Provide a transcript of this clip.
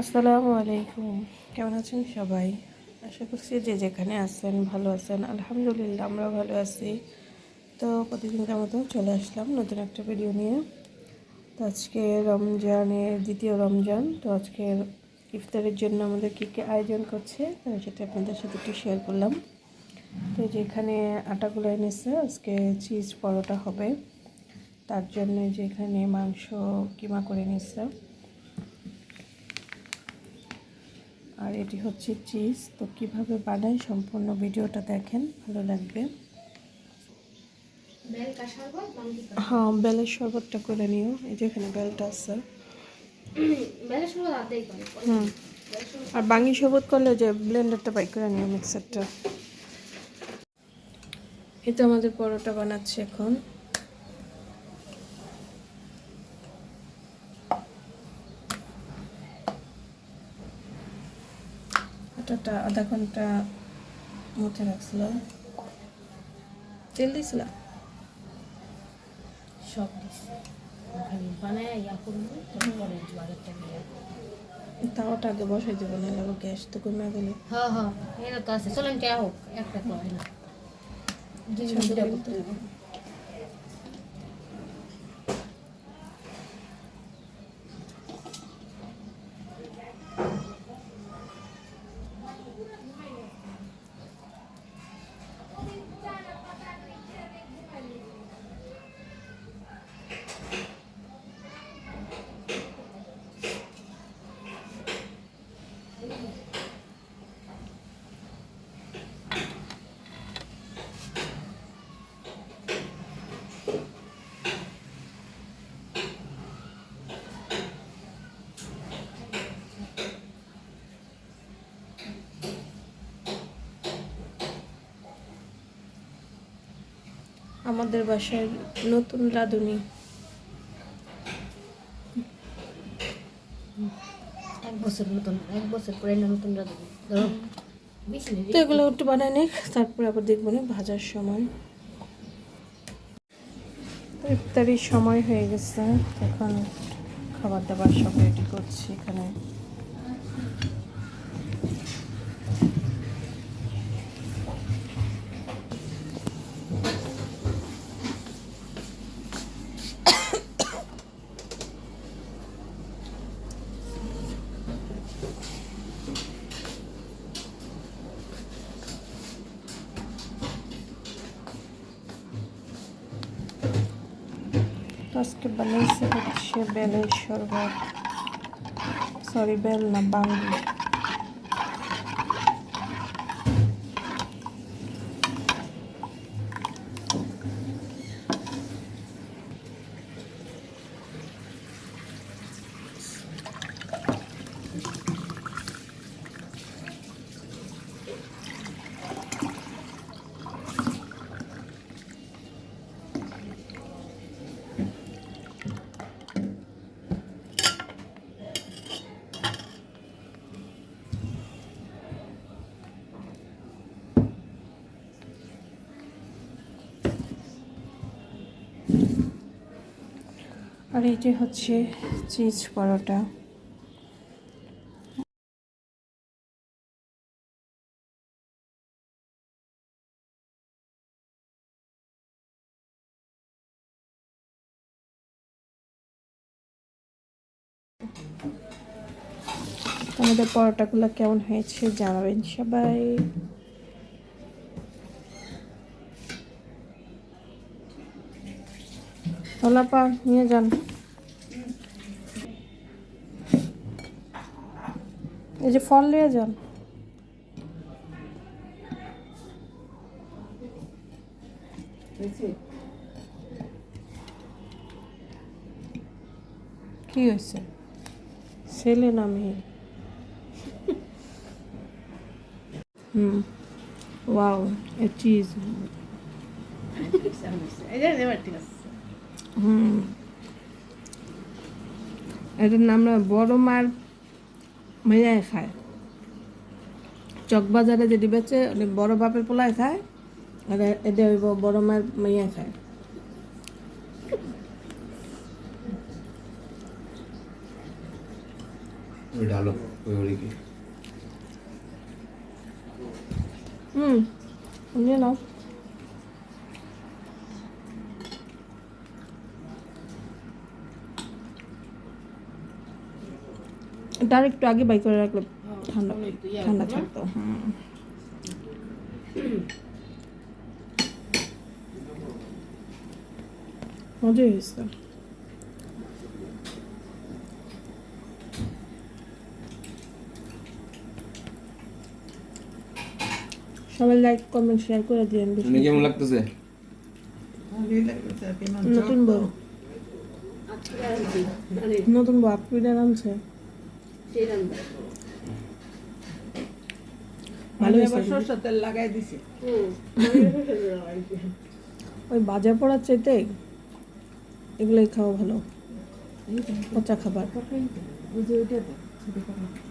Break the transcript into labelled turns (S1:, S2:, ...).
S1: আসসালামু আলাইকুম। কেমন আছেন সবাই? আশা করছি যে যেখানে আছেন ভালো আছেন। আলহামদুলিল্লাহ আমরা ভালো আছি। তো প্রতিদিনকার মতো চলে আসলাম নতুন একটা ভিডিও নিয়ে। তো আজকে রমজানের দ্বিতীয় রমজান। তো আজকে ইফতারের জন্য আমাদের কী কী আয়োজন করছে, তো সেটা আপনাদের সাথে একটু শেয়ার করলাম। তো যেখানে আটাগুলো এনেছে, আজকে চিজ পরোটা হবে। তার জন্য যেখানে মাংস কিমা করে নিচ্ছে আর এটি হচ্ছে চিজ। তো কীভাবে বানাই সম্পূর্ণ ভিডিওটা দেখেন, ভালো লাগবে। হ্যাঁ বেলের শরবতটা করে নিও। এই যে এখানে বেলটা আছে। হুম। আর বাঙি শরবত করলে যে ব্লেন্ডারটা বাইক করে নিও মিক্সারটা। তো আমাদের পরোটা বানাচ্ছে এখন। আটাটা আধা ঘণ্টা মধ্যে রাখছিল। তেল দিয়েছিল?
S2: সব দিচ্ছে বানায় ইয়া করব তারপরে জোয়ারেরটা নিয়ে
S1: তাওয়াটা আগে বসাই দেবো না লাগো গ্যাস তো কমে গেলে।
S2: হ্যাঁ হ্যাঁ এটা তো আছে। চলেন কে হোক একটা করে না।
S1: আমাদের বাসায় নতুন রাঁধুনি
S2: এক বছর নতুন এক বছর পরে না নতুন নেই
S1: তো এগুলো একটু বানাই নিক তারপরে আবার দেখব না ভাজার সময়। ইফতারির সময় হয়ে গেছে এখন খাবার দাবার সব রেডি করছি এখানে। আজকে বানাইছে হচ্ছে বেলের শরবত সরি বেল। না বাঙ্গি আর যে হচ্ছে চিজ পরোটা। আমাদের পরোটাগুলো কেমন হয়েছে জানাবেন সবাই। ওলাপা নিয়ে যান। এই যে ফল নিয়ে যান। কি হয়েছে ছেলে না মেয়ে? হুম। ওয়াও, এ চিজ হুম। নাম বড় মার মেয়ায় খায়। চকবাজারে যেটি বেচে বড় বাপের পোলায় খায় আর এটা হইব বড় মার মেয়ায় খায়।
S3: ওই ডালো ওই
S1: হুম নিয়ে নাও। তার একটু আগে বাই করে রাখলে ঠান্ডা ঠান্ডা থাকতো হুম মজাই হয়েছে। সবাই লাইক কমেন্ট শেয়ার করে দিন
S3: মানে কেমন লাগতেছে?
S1: নতুন বউ। নতুন বউ আপিডার আনছে ওই বাজার পড়ার চাইতে এগুলোই খাওয়া ভালো। পচা খাবার।
S4: ওই যে ওইটা ছোট করে